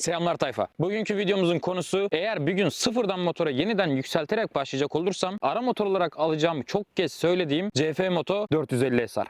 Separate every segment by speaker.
Speaker 1: Selamlar tayfa. Bugünkü videomuzun konusu eğer bir gün sıfırdan motora yeniden yükselterek başlayacak olursam ara motor olarak alacağım çok kez söylediğim CF Moto 450 SR.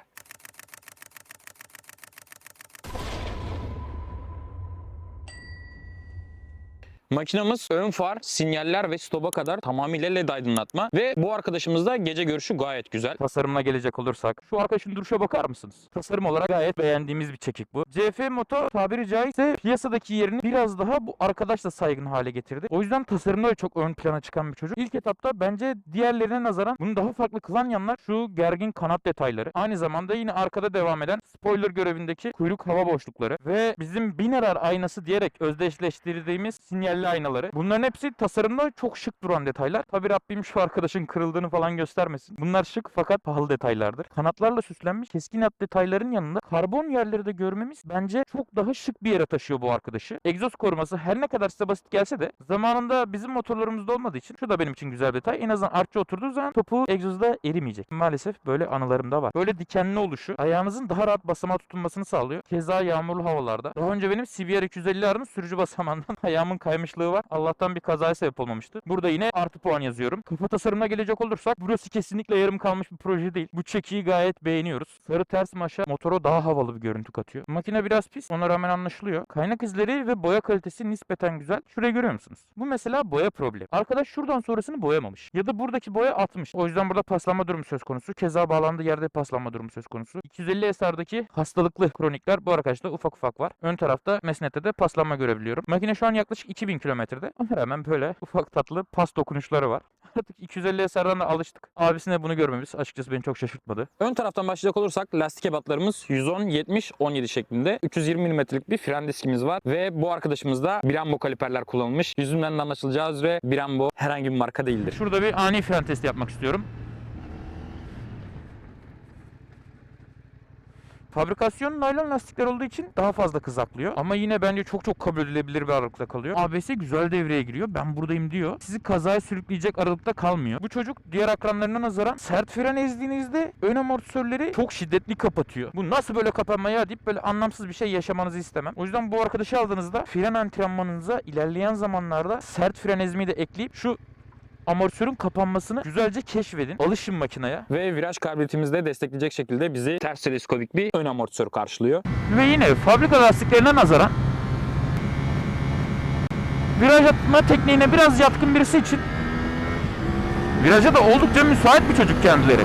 Speaker 1: Makinamız ön far, sinyaller ve stopa kadar tamamıyla led aydınlatma ve bu arkadaşımızda gece görüşü gayet güzel.
Speaker 2: Tasarımına gelecek olursak şu arkadaşın duruşa bakar mısınız? Tasarım olarak gayet beğendiğimiz bir çekik bu. CF Moto tabiri caizse piyasadaki yerini biraz daha bu arkadaşla saygın hale getirdi. O yüzden tasarımda da çok ön plana çıkan bir çocuk. İlk etapta bence diğerlerine nazaran bunu daha farklı kılan yanlar şu gergin kanat detayları. Aynı zamanda yine arkada devam eden spoiler görevindeki kuyruk hava boşlukları ve bizim binarar aynası diyerek özdeşleştirdiğimiz sinyalli aynaları. Bunların hepsi tasarımda çok şık duran detaylar. Tabi Rabbim şu arkadaşın kırıldığını falan göstermesin. Bunlar şık fakat pahalı detaylardır. Kanatlarla süslenmiş keskin hat detayların yanında karbon yerleri de görmemiz bence çok daha şık bir yere taşıyor bu arkadaşı. Egzoz koruması her ne kadar size basit gelse de zamanında bizim motorlarımızda olmadığı için şu da benim için güzel detay. En azından artçı oturduğu zaman topu egzozda erimeyecek. Maalesef böyle anılarım da var. Böyle dikenli oluşu ayağınızın daha rahat basamağa tutunmasını sağlıyor. Keza yağmurlu havalarda. Daha önce benim CBR 250 R'ın sürücü basamağından ayağımın kaymışlığı var. Allah'tan bir kazaya sebep olmamıştı. Burada yine artı puan yazıyorum. Kafa tasarımına gelecek olursak burası kesinlikle yarım kalmış bir proje değil. Bu çekiyi gayet beğeniyoruz. Sarı ters maşa motora daha havalı bir görüntü katıyor. Makine biraz pis. Ona rağmen anlaşılıyor. Kaynak izleri ve boya kalitesi nispeten güzel. Şurayı görüyor musunuz? Bu mesela boya problemi. Arkadaş şuradan sonrasını boyamamış. Ya da buradaki boya atmış. O yüzden burada paslanma durumu söz konusu. Keza bağlandığı yerde paslanma durumu söz konusu. 250 SR'daki hastalıklı kronikler bu arkadaşta ufak ufak var. Ön tarafta mesnette de paslanma görebiliyorum. Makine şu an yaklaşık 2000 kilometrede. Ona rağmen böyle ufak tatlı pas dokunuşları var. Artık 250 SR'dan da alıştık. Abisine bunu görmemiz açıkçası beni çok şaşırtmadı.
Speaker 1: Ön taraftan başlayacak olursak lastik ebatlarımız 110, 70, 17 şeklinde. 320 mm'lik bir fren diskimiz var ve bu arkadaşımızda Brembo kaliperler kullanılmış. Yüzünden de anlaşılacağı üzere Brembo herhangi bir marka değildir.
Speaker 2: Şurada bir ani fren testi yapmak istiyorum. Fabrikasyon naylon lastikler olduğu için daha fazla kızaklıyor. Ama yine bence çok çok kabul edilebilir bir aralıkta kalıyor. ABS güzel devreye giriyor. Ben buradayım diyor. Sizi kazaya sürükleyecek aralıkta kalmıyor. Bu çocuk diğer akranlarına nazaran sert fren ezdiğinizde ön amortisörleri çok şiddetli kapatıyor. Bu nasıl böyle kapanma ya deyip böyle anlamsız bir şey yaşamanızı istemem. O yüzden bu arkadaşı aldığınızda fren antrenmanınıza ilerleyen zamanlarda sert fren ezmeyi de ekleyip şu amortisörün kapanmasını güzelce keşfedin. Alışın makineye.
Speaker 1: Ve viraj kabiliyetimizi de destekleyecek şekilde bizi ters teleskopik bir ön amortisör karşılıyor.
Speaker 2: Ve yine fabrika lastiklerine nazaran viraj atma tekniğine biraz yatkın birisi için viraja da oldukça müsait bir çocuk kendileri.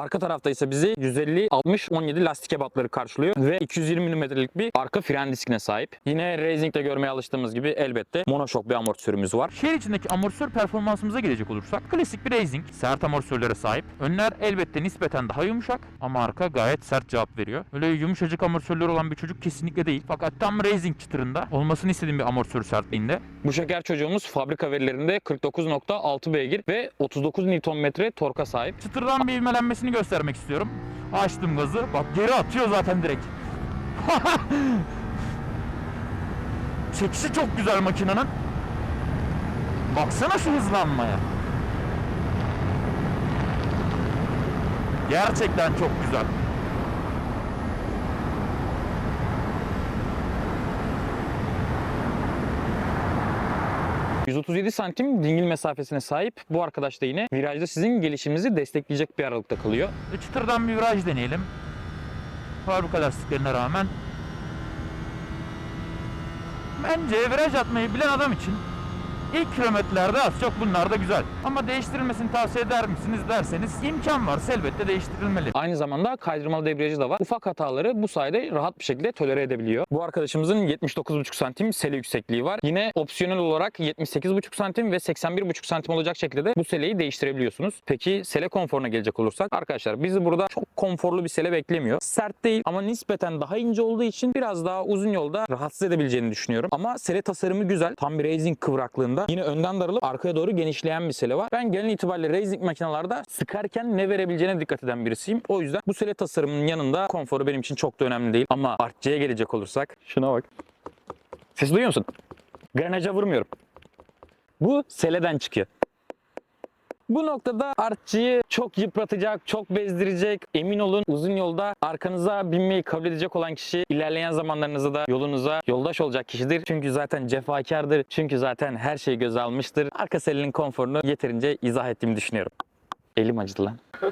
Speaker 1: Arka tarafta ise bizi 150, 60, 17 lastik ebatları karşılıyor ve 220 mm'lik bir arka fren diskine sahip. Yine Racing'de görmeye alıştığımız gibi elbette monoşok bir amortisörümüz var.
Speaker 2: Şehir içindeki amortisör performansımıza gelecek olursak klasik bir racing sert amortisörlere sahip. Önler elbette nispeten daha yumuşak ama arka gayet sert cevap veriyor. Öyle yumuşacık amortisörleri olan bir çocuk kesinlikle değil. Fakat tam racing çıtırında olmasını istediğim bir amortisör sertliğinde.
Speaker 1: Bu şeker çocuğumuz fabrika verilerinde 49.6 beygir ve 39 Nm torka sahip.
Speaker 2: Çıtırdan bir ivmelenmesini göstermek istiyorum. Açtım gazı. Bak geri atıyor zaten direkt. Çekişi çok güzel makinenin. Baksana şu hızlanmaya. Gerçekten çok güzel.
Speaker 1: 137 santim dingil mesafesine sahip bu arkadaş da yine virajda sizin gelişimizi destekleyecek bir aralıkta kalıyor.
Speaker 2: E, çıtırdan bir viraj deneyelim. Fabrika lastiklerine rağmen. Bence viraj atmayı bilen adam için ilk kilometrelerde az çok bunlar da güzel. Ama değiştirilmesini tavsiye eder misiniz derseniz imkan varsa elbette değiştirilmeli.
Speaker 1: Aynı zamanda kaydırmalı debriyajı da var. Ufak hataları bu sayede rahat bir şekilde tolere edebiliyor. Bu arkadaşımızın 79,5 santim sele yüksekliği var. Yine opsiyonel olarak 78,5 santim ve 81,5 santim olacak şekilde de bu seleyi değiştirebiliyorsunuz. Peki sele konforuna gelecek olursak arkadaşlar bizi burada çok konforlu bir sele beklemiyor. Sert değil ama nispeten daha ince olduğu için biraz daha uzun yolda rahatsız edebileceğini düşünüyorum. Ama sele tasarımı güzel. Tam bir racing kıvraklığında. Yine önden darılıp arkaya doğru genişleyen bir sele var. Ben genel itibariyle racing makinalarda sıkarken ne verebileceğine dikkat eden birisiyim. O yüzden bu sele tasarımının yanında konforu benim için çok da önemli değil. Ama artçıya gelecek olursak şuna bak. Ses duyuyor musun? Grenaja vurmuyorum. Bu seleden çıkıyor. Bu noktada artçıyı çok yıpratacak, çok bezdirecek. Emin olun uzun yolda arkanıza binmeyi kabul edecek olan kişi ilerleyen zamanlarınızda da yolunuza yoldaş olacak kişidir. Çünkü zaten cefakardır. Çünkü zaten her şeyi göze almıştır. Arka selinin konforunu yeterince izah ettiğimi düşünüyorum. Elim acıdı lan.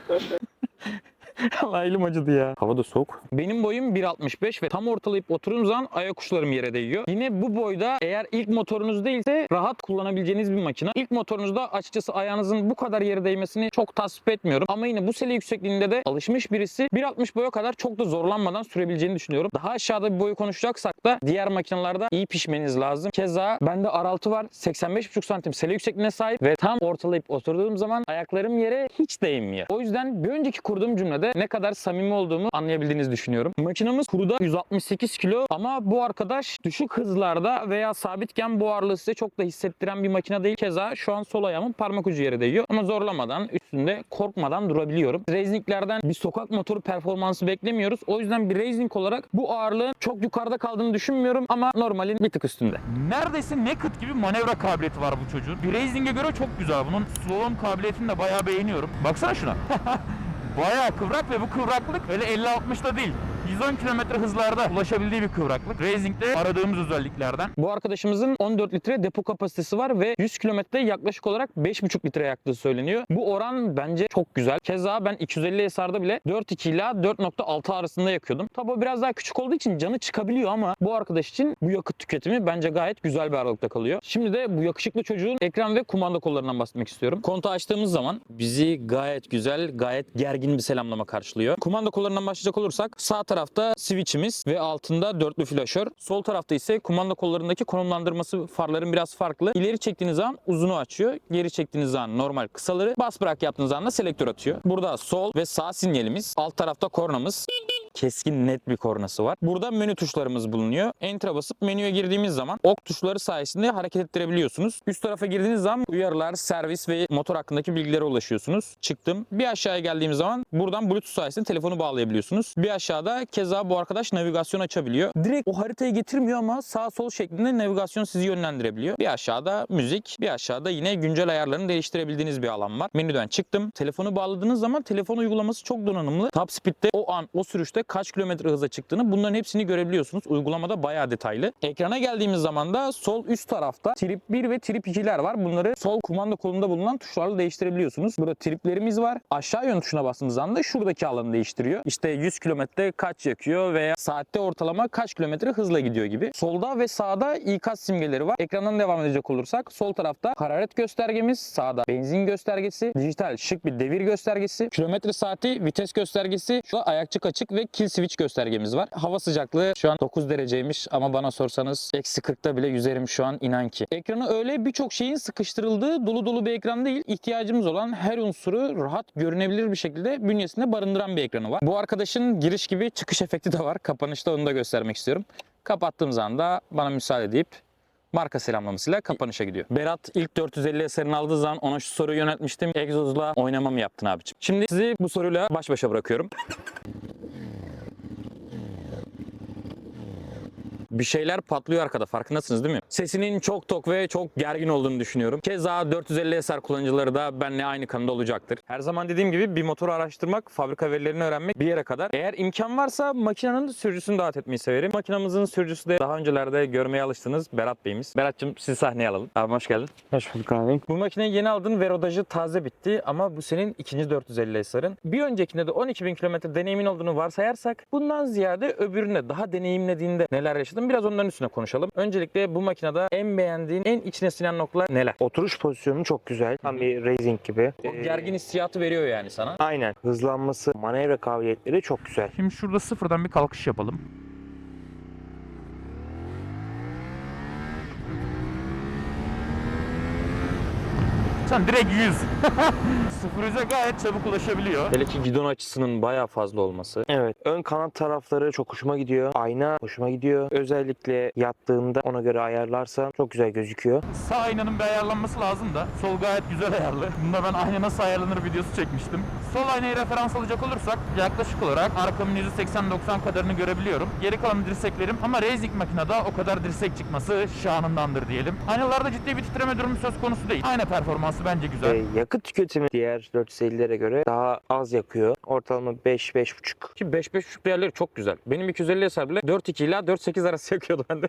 Speaker 1: Allah elim acıdı ya. Hava da soğuk. Benim boyum 1.65 ve tam ortalayıp oturduğum zaman ayak uçlarım yere değiyor. Yine bu boyda eğer ilk motorunuz değilse rahat kullanabileceğiniz bir makine. İlk motorunuzda açıkçası ayağınızın bu kadar yere değmesini çok tasvip etmiyorum. Ama yine bu sele yüksekliğinde de alışmış birisi 1.60 boya kadar çok da zorlanmadan sürebileceğini düşünüyorum. Daha aşağıda bir boyu konuşacaksak da diğer makinelerde iyi pişmeniz lazım. Keza bende R6 var. 85,5 santim sele yüksekliğine sahip ve tam ortalayıp oturduğum zaman ayaklarım yere hiç değmiyor. O yüzden bir önceki kurduğum cümlede ne kadar samimi olduğumu anlayabildiğinizi düşünüyorum. Makinamız kuruda 168 kilo ama bu arkadaş düşük hızlarda veya sabitken bu ağırlığı size çok da hissettiren bir makine değil. Keza şu an sol ayağımın parmak ucu yere değiyor ama zorlamadan üstünde korkmadan durabiliyorum. Racing'lerden bir sokak motoru performansı beklemiyoruz. O yüzden bir racing olarak bu ağırlığın çok yukarıda kaldığını düşünmüyorum ama normalin bir tık üstünde.
Speaker 2: Neredeyse naked gibi manevra kabiliyeti var bu çocuğun. Bir racing'e göre çok güzel. Bunun slalom kabiliyetini de bayağı beğeniyorum. Baksana şuna. bayağı kıvrak ve bu kıvraklık öyle 50-60'da değil. 110 km hızlarda ulaşabildiği bir kıvraklık. Racing'de aradığımız özelliklerden.
Speaker 1: Bu arkadaşımızın 14 litre depo kapasitesi var ve 100 kilometre yaklaşık olarak 5,5 litre yaktığı söyleniyor. Bu oran bence çok güzel. Keza ben 250 SR'da bile 4.2 ila 4.6 arasında yakıyordum. Tabi biraz daha küçük olduğu için canı çıkabiliyor ama bu arkadaş için bu yakıt tüketimi bence gayet güzel bir aralıkta kalıyor. Şimdi de bu yakışıklı çocuğun ekran ve kumanda kollarından bahsetmek istiyorum. Kontağı açtığımız zaman bizi gayet güzel, gayet gergin bir selamlama karşılıyor. Kumanda kollarından başlayacak olursak sağ tarafta switch'imiz ve altında dörtlü flaşör. Sol tarafta ise kumanda kollarındaki konumlandırması farların biraz farklı. İleri çektiğiniz zaman uzunu açıyor. Geri çektiğiniz zaman normal kısaları. Bas bırak yaptığınız zaman da selektör atıyor. Burada sol ve sağ sinyalimiz. Alt tarafta kornamız keskin net bir kornası var. Burada menü tuşlarımız bulunuyor. Enter'a basıp menüye girdiğimiz zaman ok tuşları sayesinde hareket ettirebiliyorsunuz. Üst tarafa girdiğiniz zaman uyarılar, servis ve motor hakkındaki bilgilere ulaşıyorsunuz. Çıktım. Bir aşağıya geldiğimiz zaman buradan Bluetooth sayesinde telefonu bağlayabiliyorsunuz. Bir aşağıda keza bu arkadaş navigasyon açabiliyor. Direkt o haritayı getirmiyor ama sağ sol şeklinde navigasyon sizi yönlendirebiliyor. Bir aşağıda müzik, bir aşağıda yine güncel ayarlarını değiştirebildiğiniz bir alan var. Menüden çıktım. Telefonu bağladığınız zaman telefon uygulaması çok donanımlı. Top Speed'de o an, o sürüşte kaç kilometre hıza çıktığını bunların hepsini görebiliyorsunuz. Uygulamada bayağı detaylı. Ekrana geldiğimiz zaman da sol üst tarafta trip 1 ve trip 2'ler var. Bunları sol kumanda kolunda bulunan tuşlarla değiştirebiliyorsunuz. Burada triplerimiz var. Aşağı yön tuşuna bastığınız zaman da şuradaki alanı değiştiriyor. İşte 100 kilometre kaç yakıyor veya saatte ortalama kaç kilometre hızla gidiyor gibi. Solda ve sağda ikaz simgeleri var. Ekrandan devam edecek olursak sol tarafta hararet göstergemiz, sağda benzin göstergesi, dijital şık bir devir göstergesi, kilometre saati, vites göstergesi, şurada ayakçık açık ve kill switch göstergemiz var. Hava sıcaklığı şu an 9 dereceymiş ama bana sorsanız eksi 40'ta bile yüzerim şu an inan ki. Ekranı öyle birçok şeyin sıkıştırıldığı dolu dolu bir ekran değil. İhtiyacımız olan her unsuru rahat görünebilir bir şekilde bünyesinde barındıran bir ekranı var. Bu arkadaşın giriş gibi çıkış efekti de var. Kapanışta onu da göstermek istiyorum. Kapattığım zaman da bana müsaade deyip marka selamlamasıyla kapanışa gidiyor. Berat ilk 450 eserini aldığı zaman ona şu soruyu yöneltmiştim. Egzozla oynama mı yaptın abiciğim? Şimdi sizi bu soruyla baş başa bırakıyorum. Bir şeyler patlıyor arkada farkındasınız değil mi? Sesinin çok tok ve çok gergin olduğunu düşünüyorum. Keza 450 SR kullanıcıları da benimle aynı kanıda olacaktır. Her zaman dediğim gibi bir motoru araştırmak, fabrika verilerini öğrenmek bir yere kadar. Eğer imkan varsa makinenin sürücüsünü dağıt etmeyi severim. Makinamızın sürücüsü de daha öncelerde görmeye alıştığınız Berat Bey'imiz. Berat'cığım sizi sahneye alalım. Abi hoş geldin.
Speaker 3: Hoş bulduk abi.
Speaker 1: Bu makineyi yeni aldın ve rodajı taze bitti ama bu senin ikinci 450 SR'ın. Bir öncekinde de 12.000 kilometre deneyimin olduğunu varsayarsak bundan ziyade öbüründe daha deneyimlediğinde neler yaşadın biraz onların üstüne konuşalım. Öncelikle bu makinede en beğendiğin, en içine sinen noktalar neler?
Speaker 3: Oturuş pozisyonu çok güzel. Tam bir racing gibi.
Speaker 1: O
Speaker 3: Ee,
Speaker 1: gergin hissiyatı veriyor yani sana.
Speaker 3: Aynen. Hızlanması, manevra kabiliyetleri çok güzel.
Speaker 2: Şimdi şurada sıfırdan bir kalkış yapalım. Sen direkt 100. Sıfır yüze gayet çabuk ulaşabiliyor.
Speaker 1: Hele ki gidon açısının bayağı fazla olması.
Speaker 3: Evet. Ön kanat tarafları çok hoşuma gidiyor. Ayna hoşuma gidiyor. Özellikle yattığında ona göre ayarlarsa çok güzel gözüküyor.
Speaker 2: Sağ aynanın bir ayarlanması lazım da. Sol gayet güzel ayarlı. Bunda ben ayna nasıl ayarlanır videosu çekmiştim. Sol aynayı referans alacak olursak yaklaşık olarak arkamın %80-90 kadarını görebiliyorum. Geri kalan dirseklerim ama racing makinede o kadar dirsek çıkması şanındandır diyelim. Aynalarda ciddi bir titreme durumu söz konusu değil. Aynı performans bence güzel.
Speaker 3: Ee, yakıt tüketimi diğer 450'lere göre daha az yakıyor. Ortalama 5-5,5.
Speaker 1: Ki 5-5.5 değerleri çok güzel. Benim 250 SR bile 4.2 ila 4.8 arası yakıyordu bende.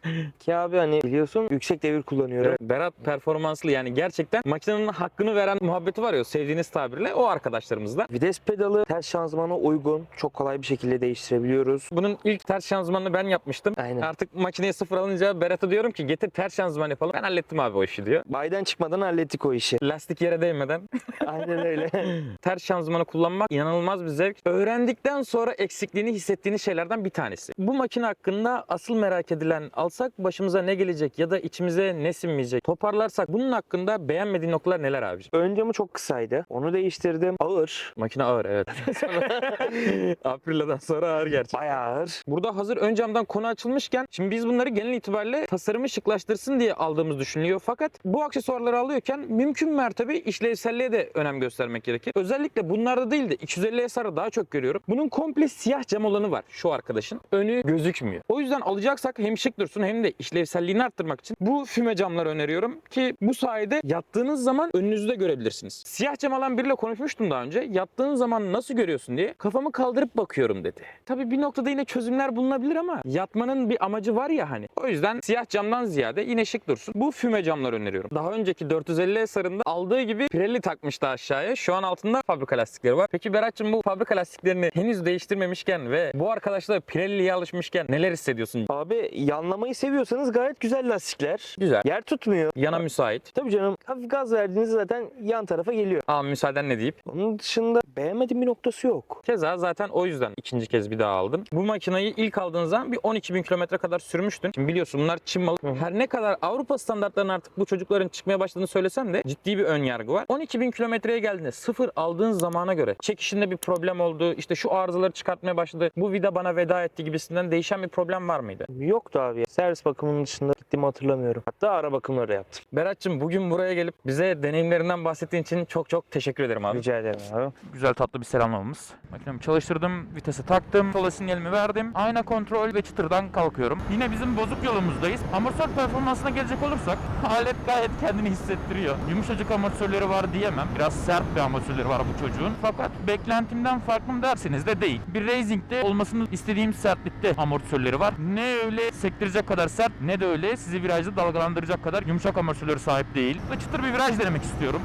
Speaker 3: Ki abi hani biliyorsun yüksek devir kullanıyorum.
Speaker 1: Berat performanslı yani gerçekten makinenin hakkını veren muhabbeti var ya sevdiğiniz tabirle o arkadaşlarımızda.
Speaker 3: Vites pedalı ters şanzımana uygun. Çok kolay bir şekilde değiştirebiliyoruz.
Speaker 1: Bunun ilk ters şanzımanını ben yapmıştım.
Speaker 3: Aynen.
Speaker 1: Artık makineyi sıfır alınca Berat'a diyorum ki getir ters şanzıman yapalım. Ben hallettim abi o işi diyor.
Speaker 3: Baydan çıkmadan hallettik o işi.
Speaker 1: Lastik yere değmeden
Speaker 3: Aynen öyle.
Speaker 1: ters şanzımanı kullanmak inanılmaz bir zevk. Öğrendikten sonra eksikliğini hissettiğiniz şeylerden bir tanesi. Bu makine hakkında asıl merak edilen alsak başımıza ne gelecek ya da içimize ne sinmeyecek toparlarsak bunun hakkında beğenmediğin noktalar neler abi?
Speaker 3: Ön camı çok kısaydı. Onu değiştirdim. Ağır.
Speaker 1: Makine ağır evet. Aprila'dan sonra ağır gerçekten.
Speaker 3: Bayağı ağır.
Speaker 1: Burada hazır ön camdan konu açılmışken şimdi biz bunları genel itibariyle tasarımı şıklaştırsın diye aldığımız düşünülüyor. Fakat bu aksesuarları alıyorken mümkün mertebe işlevselliğe de önem göstermek gerekir. Özellikle bunlarda değil de 250 SR'ı daha çok görüyorum. Bunun komple siyah cam olanı var şu arkadaşın. Önü gözükmüyor. O yüzden alacaksak hem şık dursun hem de işlevselliğini arttırmak için bu füme camları öneriyorum ki bu sayede yattığınız zaman önünüzü de görebilirsiniz. Siyah cam alan biriyle konuşmuştum daha önce. Yattığın zaman nasıl görüyorsun diye kafamı kaldırıp bakıyorum dedi. Tabii bir noktada yine çözümler bulunabilir ama yatmanın bir amacı var ya hani. O yüzden siyah camdan ziyade yine şık dursun. Bu füme camlar öneriyorum. Daha önceki 450 sarında aldığı gibi Pirelli takmıştı aşağıya. Şu an altında fabrika lastikleri var. Peki Berat'cığım bu fabrika lastiklerini henüz değiştirmemişken ve bu arkadaşlar Pirelli'ye alışmışken neler hissediyorsun?
Speaker 3: Abi yanlamayı seviyorsanız gayet güzel lastikler.
Speaker 1: Güzel.
Speaker 3: Yer tutmuyor.
Speaker 1: Yana müsait.
Speaker 3: Tabii canım hafif gaz verdiğinizde zaten yan tarafa geliyor.
Speaker 1: Al müsaaden ne deyip.
Speaker 3: Onun dışında beğenmediğim bir noktası yok.
Speaker 1: Keza zaten o yüzden ikinci kez bir daha aldım. Bu makinayı ilk aldığın zaman bir 12 bin kilometre kadar sürmüştün. Şimdi biliyorsun bunlar Çin malı.
Speaker 3: Hı.
Speaker 1: Her ne kadar Avrupa standartlarının artık bu çocukların çıkmaya başladığını söylesem de ciddi bir ön yargı var. 12 bin kilometreye geldiğinde sıfır aldığın zamana göre çekişinde bir problem oldu. işte şu arızaları çıkartmaya başladı. Bu vida bana veda etti gibisinden değişen bir problem var mıydı?
Speaker 3: Yoktu abi. Servis bakımının dışında gittiğimi hatırlamıyorum. Hatta ara bakımları da yaptım.
Speaker 1: Berat'cığım bugün buraya gelip bize deneyimlerinden bahsettiğin için çok çok teşekkür ederim abi.
Speaker 3: Rica ederim abi.
Speaker 2: Güzel tatlı bir selamlamamız. Makinemi çalıştırdım, vitese taktım, sola sinyalimi verdim. Ayna kontrol ve çıtırdan kalkıyorum. Yine bizim bozuk yolumuzdayız. Amortisör performansına gelecek olursak alet gayet kendini hissettiriyor. Yumuşacık amortisörleri var diyemem. Biraz sert bir amortisörleri var bu çocuğun. Fakat beklentimden farklı mı derseniz de değil. Bir racing'de olmasını istediğim sertlikte amortisörleri var. Ne öyle sektirecek kadar sert ne de öyle sizi virajda dalgalandıracak kadar yumuşak amortisörleri sahip değil. Çıtır bir viraj denemek istiyorum.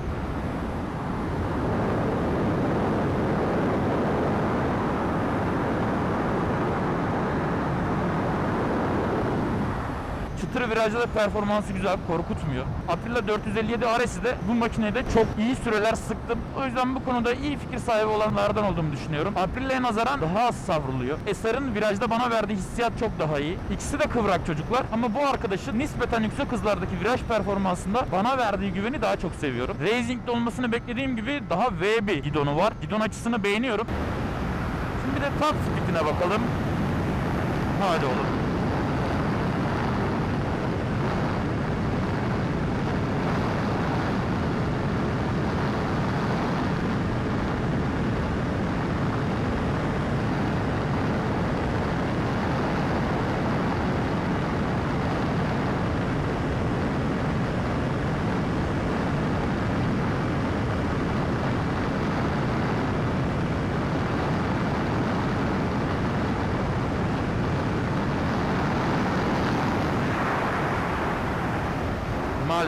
Speaker 2: Çıtır virajda da performansı güzel, korkutmuyor. Aprilia 457 RS'i de bu makinede çok iyi süreler sıktım. O yüzden bu konuda iyi fikir sahibi olanlardan olduğumu düşünüyorum. Aprilia'ya nazaran daha az savruluyor. SR'ın virajda bana verdiği hissiyat çok daha iyi. İkisi de kıvrak çocuklar ama bu arkadaşın nispeten yüksek hızlardaki viraj performansında bana verdiği güveni daha çok seviyorum. Racing'de olmasını beklediğim gibi daha V bir gidonu var. Gidon açısını beğeniyorum. Şimdi bir de top speed'ine bakalım. Hadi oğlum.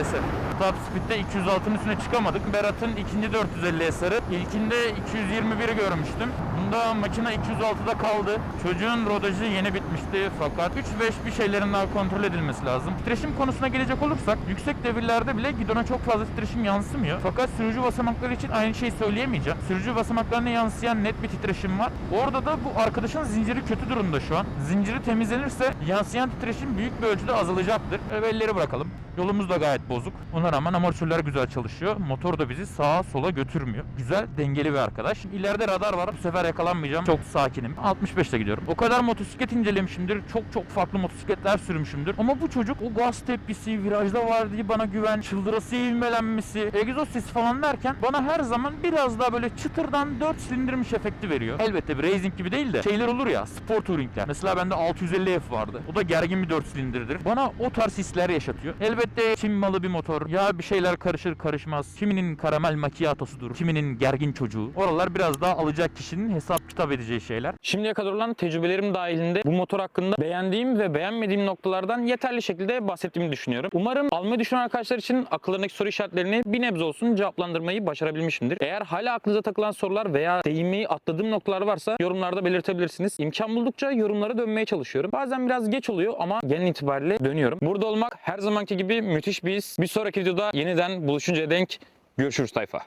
Speaker 2: Maalesef. Top Speed'de 206'ın üstüne çıkamadık. Berat'ın ikinci 450 SR'ı. İlkinde 221'i görmüştüm. Bunda makine 206'da kaldı. Çocuğun rodajı yeni bitmişti fakat 3-5 bir şeylerin daha kontrol edilmesi lazım. Titreşim konusuna gelecek olursak yüksek devirlerde bile gidona çok fazla titreşim yansımıyor. Fakat sürücü basamakları için aynı şeyi söyleyemeyeceğim. Sürücü basamaklarına yansıyan net bir titreşim var. Orada da bu arkadaşın zinciri kötü durumda şu an. Zinciri temizlenirse yansıyan titreşim büyük bir ölçüde azalacaktır. E, Elleri bırakalım. Yolumuz da gayet bozuk. Ona rağmen amortisörler güzel çalışıyor. Motor da bizi sağa sola götürmüyor. Güzel, dengeli bir arkadaş. Şimdi ileride radar var. Bu sefer yakalanmayacağım. Çok sakinim. 65 ile gidiyorum. O kadar motosiklet incelemişimdir. Çok çok farklı motosikletler sürmüşümdür. Ama bu çocuk o gaz tepkisi, virajda var diye bana güven, çıldırası ivmelenmesi, egzoz sesi falan derken bana her zaman biraz daha böyle çıtırdan 4 silindirmiş efekti veriyor. Elbette bir racing gibi değil de şeyler olur ya spor touringler. Mesela bende 650F vardı. O da gergin bir 4 silindirdir. Bana o tarz hisler yaşatıyor. Elbette Çin malı bir motor. Ya bir şeyler karışır karışmaz. Kiminin karamel macchiatosudur, kiminin gergin çocuğu. Oralar biraz daha alacak kişinin hesap kitap edeceği şeyler.
Speaker 1: Şimdiye kadar olan tecrübelerim dahilinde bu motor hakkında beğendiğim ve beğenmediğim noktalardan yeterli şekilde bahsettiğimi düşünüyorum. Umarım almayı düşünen arkadaşlar için akıllarındaki soru işaretlerini bir nebze olsun cevaplandırmayı başarabilmişimdir. Eğer hala aklınıza takılan sorular veya değinmeyi atladığım noktalar varsa yorumlarda belirtebilirsiniz. İmkan buldukça yorumlara dönmeye çalışıyorum. Bazen biraz geç oluyor ama genel itibariyle dönüyorum. Burada olmak her zamanki gibi müthiş bir his. Bir sonraki videoda yeniden buluşuncaya denk görüşürüz tayfa.